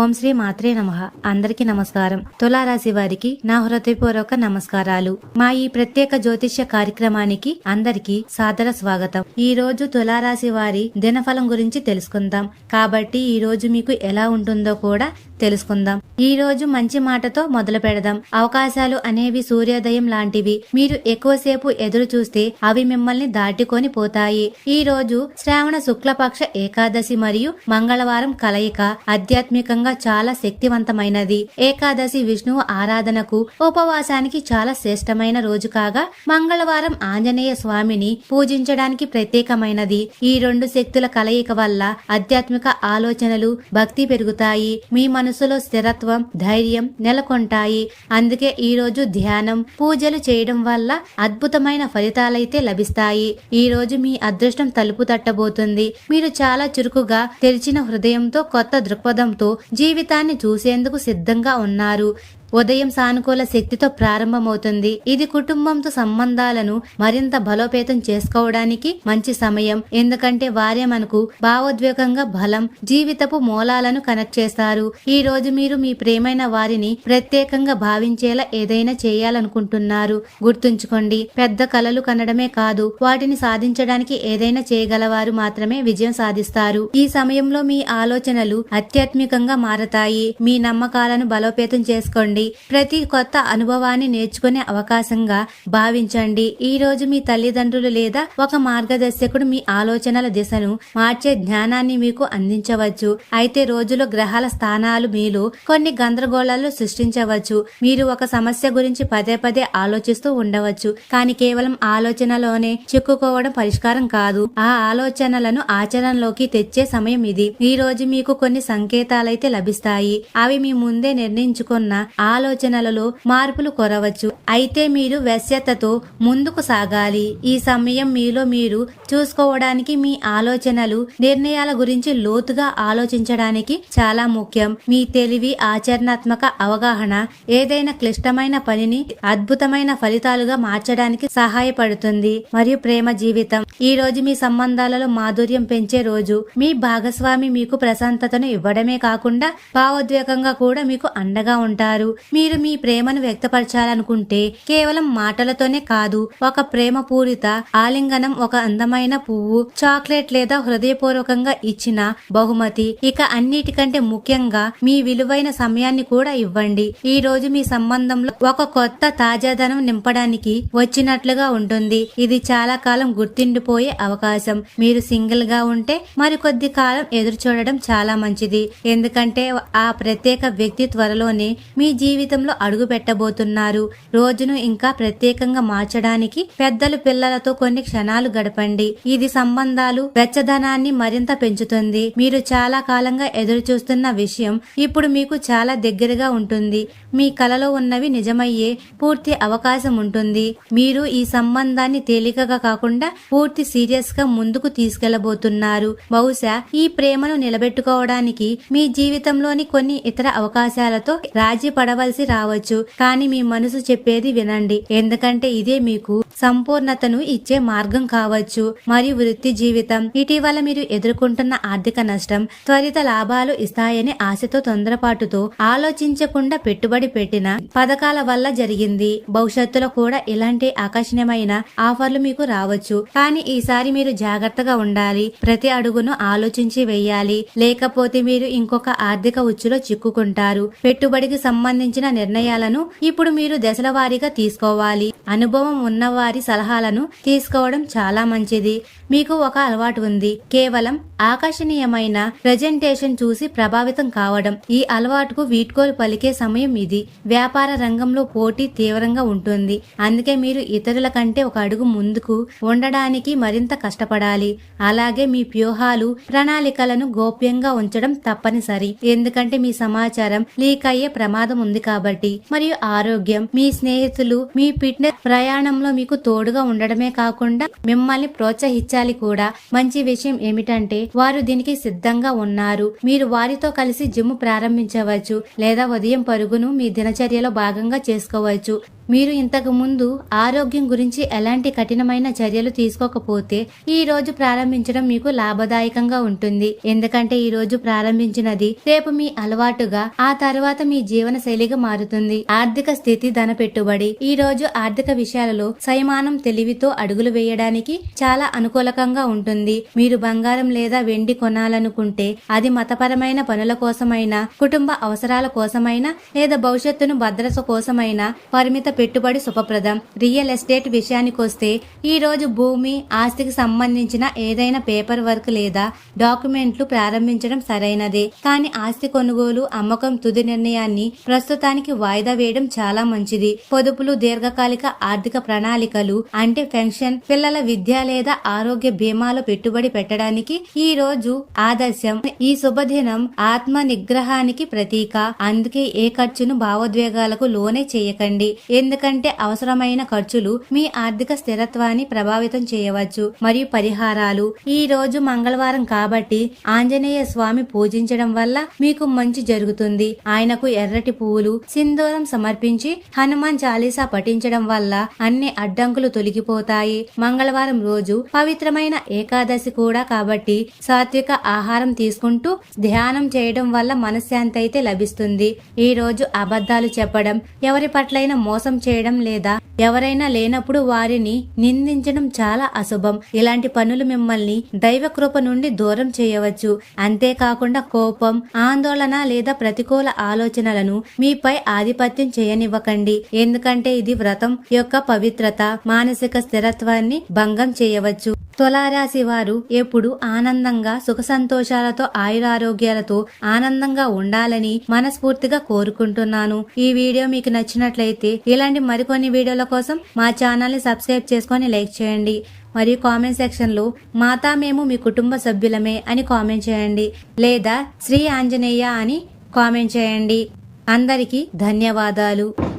ఓం శ్రీ మాత్రే నమ. అందరికీ నమస్కారం. తులారాశి వారికి నా హృదయపూర్వక నమస్కారాలు. మా ఈ ప్రత్యేక జ్యోతిష్య కార్యక్రమానికి అందరికీ సాదర స్వాగతం. ఈ రోజు తులారాశి వారి దినఫలం గురించి తెలుసుకుందాం. కాబట్టి ఈ రోజు మీకు ఎలా ఉంటుందో కూడా తెలుసుకుందాం. ఈ రోజు మంచి మాటతో మొదలు పెడదాం. అవకాశాలు అనేవి సూర్యోదయం లాంటివి. మీరు ఎక్కువసేపు ఎదురు చూస్తే అవి మిమ్మల్ని దాటుకొని పోతాయి. ఈ రోజు శ్రావణ శుక్లపక్ష ఏకాదశి మరియు మంగళవారం కలయిక ఆధ్యాత్మికంగా చాలా శక్తివంతమైనది. ఏకాదశి విష్ణువు ఆరాధనకు ఉపవాసానికి చాలా శ్రేష్టమైన రోజు కాగా మంగళవారం ఆంజనేయ స్వామిని పూజించడానికి ప్రత్యేకమైనది. ఈ రెండు శక్తుల కలయిక వల్ల ఆధ్యాత్మిక ఆలోచనలు భక్తి పెరుగుతాయి. మీ మనసులో స్థిరత్వం ధైర్యం నెలకొంటాయి. అందుకే ఈ రోజు ధ్యానం పూజలు చేయడం వల్ల అద్భుతమైన ఫలితాలైతే లభిస్తాయి. ఈ రోజు మీ అదృష్టం తలుపు తట్టబోతుంది. మీరు చాలా చురుకుగా తెరిచిన హృదయంతో కొత్త దృక్పథంతో జీవితాన్ని చూసేందుకు సిద్ధంగా ఉన్నారు. ఉదయం సానుకూల శక్తితో ప్రారంభమవుతుంది. ఇది కుటుంబంతో సంబంధాలను మరింత బలోపేతం చేసుకోవడానికి మంచి సమయం. ఎందుకంటే వారే మనకు భావోద్వేగంగా బలం జీవితపు మూలాలను కనెక్ట్ చేస్తారు. ఈ రోజు మీరు మీ ప్రేమైన వారిని ప్రత్యేకంగా భావించేలా ఏదైనా చేయాలనుకుంటున్నారు. గుర్తుంచుకోండి పెద్ద కలలు కనడమే కాదు వాటిని సాధించడానికి ఏదైనా చేయగలవారు మాత్రమే విజయం సాధిస్తారు. ఈ సమయంలో మీ ఆలోచనలు ఆధ్యాత్మికంగా మారతాయి. మీ నమ్మకాలను బలోపేతం చేసుకోండి. ప్రతి కొత్త అనుభవాన్ని నేర్చుకునే అవకాశంగా భావించండి. ఈ రోజు మీ తల్లిదండ్రులు లేదా ఒక మార్గదర్శకుడు మీ ఆలోచనల దిశను మార్చే జ్ఞానాన్ని మీకు అందించవచ్చు. అయితే రోజులో గ్రహాల స్థానాలు మీలో కొన్ని గందరగోళాలు సృష్టించవచ్చు. మీరు ఒక సమస్య గురించి పదే పదే ఆలోచిస్తూ ఉండవచ్చు. కానీ కేవలం ఆలోచనలోనే చిక్కుకోవడం పరిష్కారం కాదు. ఆ ఆలోచనలను ఆచరణలోకి తెచ్చే సమయం ఇది. ఈ రోజు మీకు కొన్ని సంకేతాలైతే లభిస్తాయి. అవి మీ ముందే నిర్ణయించుకున్న ఆలోచనలలో మార్పులు కొరవచ్చు. అయితే మీరు వ్యస్యతతో ముందుకు సాగాలి. ఈ సమయం మీలో మీరు చూసుకోవడానికి మీ ఆలోచనలు నిర్ణయాల గురించి లోతుగా ఆలోచించడానికి చాలా ముఖ్యం. మీ తెలివి ఆచరణాత్మక అవగాహన ఏదైనా క్లిష్టమైన పనిని అద్భుతమైన ఫలితాలుగా మార్చడానికి సహాయపడుతుంది. మరియు ప్రేమ జీవితం. ఈ రోజు మీ సంబంధాలలో మాధుర్యం పెంచే రోజు. మీ భాగస్వామి మీకు ప్రశాంతతను ఇవ్వడమే కాకుండా భావోద్వేగంగా కూడా మీకు అండగా ఉంటారు. మీరు మీ ప్రేమను వ్యక్తపరచాలనుకుంటే కేవలం మాటలతోనే కాదు ఒక ప్రేమ పూరిత ఆలింగనం ఒక అందమైన పువ్వు చాక్లెట్ లేదా హృదయపూర్వకంగా ఇచ్చిన బహుమతి ఇక అన్నిటికంటే ముఖ్యంగా మీ విలువైన సమయాన్ని కూడా ఇవ్వండి. ఈ రోజు మీ సంబంధంలో ఒక కొత్త తాజాదనం నింపడానికి వచ్చినట్లుగా ఉంటుంది. ఇది చాలా కాలం గుర్తుండిపోయే అవకాశం. మీరు సింగిల్గా ఉంటే మరికొద్ది కాలం ఎదురు చూడడం చాలా మంచిది. ఎందుకంటే ఆ ప్రత్యేక వ్యక్తి త్వరలోనే మీ జీవితం జీవితంలో అడుగు పెట్టబోతున్నారు. రోజును ఇంకా ప్రత్యేకంగా మార్చడానికి పెద్దలు పిల్లలతో కొన్ని క్షణాలు గడపండి. ఇది సంబంధాలు వెచ్చదనాన్ని మరింత పెంచుతుంది. మీరు చాలా కాలంగా ఎదురు చూస్తున్న విషయం ఇప్పుడు మీకు చాలా దగ్గరగా ఉంటుంది. మీ కలలో ఉన్నవి నిజమయ్యే పూర్తి అవకాశం ఉంటుంది. మీరు ఈ సంబంధాన్ని తేలికగా కాకుండా పూర్తి సీరియస్గా ముందుకు తీసుకెళ్ళబోతున్నారు. బహుశా ఈ ప్రేమను నిలబెట్టుకోవడానికి మీ జీవితంలోని కొన్ని ఇతర అవకాశాలతో రాజీ పడవలసి రావచ్చు. కానీ మీ మనసు చెప్పేది వినండి. ఎందుకంటే ఇదే మీకు సంపూర్ణతను ఇచ్చే మార్గం కావచ్చు. మరియు వృత్తి జీవితం ఇటీవల మీరు ఎదుర్కొంటున్న ఆర్థిక నష్టం త్వరిత లాభాలు ఇస్తాయని ఆశతో తొందరపాటుతో ఆలోచించకుండా పెట్టుబడి పెట్టిన పథకాల వల్ల జరిగింది. భవిష్యత్తులో కూడా ఇలాంటి ఆకర్షణీయమైన ఆఫర్లు మీకు రావచ్చు. కానీ ఈసారి మీరు జాగ్రత్తగా ఉండాలి. ప్రతి అడుగును ఆలోచించి వేయాలి. లేకపోతే మీరు ఇంకొక ఆర్థిక ఉచ్చులో చిక్కుకుంటారు. పెట్టుబడికి సంబంధించిన నిర్ణయాలను ఇప్పుడు మీరు దశల వారీగా తీసుకోవాలి. అనుభవం ఉన్నవారి సలహాలను తీసుకోవడం చాలా మంచిది. మీకు ఒక అలవాటు ఉంది. కేవలం ఆకర్షణీయమైన ప్రజెంటేషన్ చూసి ప్రభావితం కావడం. ఈ అలవాటుకు వీడ్కోలు పలికే సమయం ఇది. వ్యాపార రంగంలో పోటీ తీవ్రంగా ఉంటుంది. అందుకే మీరు ఇతరుల కంటే ఒక అడుగు ముందుకు ఉండడానికి మరింత కష్టపడాలి. అలాగే మీ వ్యూహాలు ప్రణాళికలను గోప్యంగా ఉంచడం తప్పనిసరి. ఎందుకంటే మీ సమాచారం లీక్ అయ్యే ప్రమాదం ఉంది కాబట్టి. మరియు ఆరోగ్యం మీ స్నేహితులు మీ ఫిట్నెస్ ప్రయాణంలో మీకు తోడుగా ఉండడమే కాకుండా మిమ్మల్ని ప్రోత్సహించాలి కూడా. మంచి విషయం ఏమిటంటే వారు దీనికి సిద్ధంగా ఉన్నారు. మీరు వారితో కలిసి జిమ్ ప్రారంభించవచ్చు లేదా ఉదయం పరుగును మీ దినచర్యలో భాగంగా చేసుకోవచ్చు. మీరు ఇంతకు ముందు ఆరోగ్యం గురించి ఎలాంటి కఠినమైన చర్యలు తీసుకోకపోతే ఈ రోజు ప్రారంభించడం మీకు లాభదాయకంగా ఉంటుంది. ఎందుకంటే ఈ రోజు ప్రారంభించినది రేపు మీ అలవాటుగా ఆ తర్వాత మీ జీవన శైలిగా మారుతుంది. ఆర్థిక స్థితి ధన పెట్టుబడి ఈ రోజు ఆర్థిక విషయాలలో సైమానం తెలివితో అడుగులు వేయడానికి చాలా అనుకూలకంగా ఉంటుంది. మీరు బంగారం లేదా వెండి కొనాలనుకుంటే అది మతపరమైన పనుల కోసమైనా కుటుంబ అవసరాల కోసమైనా లేదా భవిష్యత్తును భద్రత కోసమైనా పరిమిత పెట్టుబడి శుభప్రదం. రియల్ ఎస్టేట్ విషయానికొస్తే ఈ రోజు భూమి ఆస్తికి సంబంధించిన ఏదైనా పేపర్ వర్క్ లేదా డాక్యుమెంట్లు ప్రారంభించడం సరైనదే. కానీ ఆస్తి కొనుగోలు అమ్మకం తుది నిర్ణయాన్ని ప్రస్తుతానికి వాయిదా వేయడం చాలా మంచిది. పొదుపులు దీర్ఘకాలిక ఆర్థిక ప్రణాళికలు అంటే పెన్షన్ పిల్లల విద్య లేదా ఆరోగ్య బీమాలో పెట్టుబడి పెట్టడానికి ఈ రోజు ఆదర్శం. ఈ శుభదినం ఆత్మ నిగ్రహానికి ప్రతీక. అందుకే ఏ ఖర్చును భావోద్వేగాలకు లోనే చేయకండి. ఎందుకంటే అవసరమైన ఖర్చులు మీ ఆర్థిక స్థిరత్వాన్ని ప్రభావితం చేయవచ్చు మరియు పరిహారాలు. ఈ రోజు మంగళవారం కాబట్టి ఆంజనేయ స్వామి పూజించడం వల్ల మీకు మంచి జరుగుతుంది. ఆయనకు ఎర్రటి పువ్వులు సింధూరం సమర్పించి హనుమాన్ చాలీసా పఠించడం వల్ల అన్ని అడ్డంకులు తొలగిపోతాయి. మంగళవారం రోజు పవిత్రమైన ఏకాదశి కూడా కాబట్టి సాత్విక ఆహారం తీసుకుంటూ ధ్యానం చేయడం వల్ల మనశ్శాంతి అయితే లభిస్తుంది. ఈ రోజు అబద్ధాలు చెప్పడం ఎవరి పట్లైనా మోసం చేయడం లేదా ఎవరైనా లేనప్పుడు వారిని నిందించడం చాలా అశుభం. ఇలాంటి పనులు మిమ్మల్ని దైవ కృప నుండి దూరం చేయవచ్చు. అంతేకాకుండా కోపం ఆందోళన లేదా ప్రతికూల ఆలోచనలను మీపై ఆధిపత్యం చేయనివ్వకండి. ఎందుకంటే ఇది వ్రతం యొక్క పవిత్రత మానసిక స్థిరత్వాన్ని భంగం చేయవచ్చు. తులారాశి వారు ఎప్పుడు ఆనందంగా సుఖ సంతోషాలతో ఆయురారోగ్యాలతో ఆనందంగా ఉండాలని మనస్ఫూర్తిగా కోరుకుంటున్నాను. ఈ వీడియో మీకు నచ్చినట్లయితే ఇలాంటి మరికొన్ని వీడియోల కోసం మా ఛానల్ని సబ్స్క్రైబ్ చేసుకొని లైక్ చేయండి. మరియు కామెంట్ సెక్షన్లో మాతా మేము మీ కుటుంబ సభ్యులమే అని కామెంట్ చేయండి. లేదా శ్రీ ఆంజనేయ అని కామెంట్ చేయండి. అందరికీ ధన్యవాదాలు.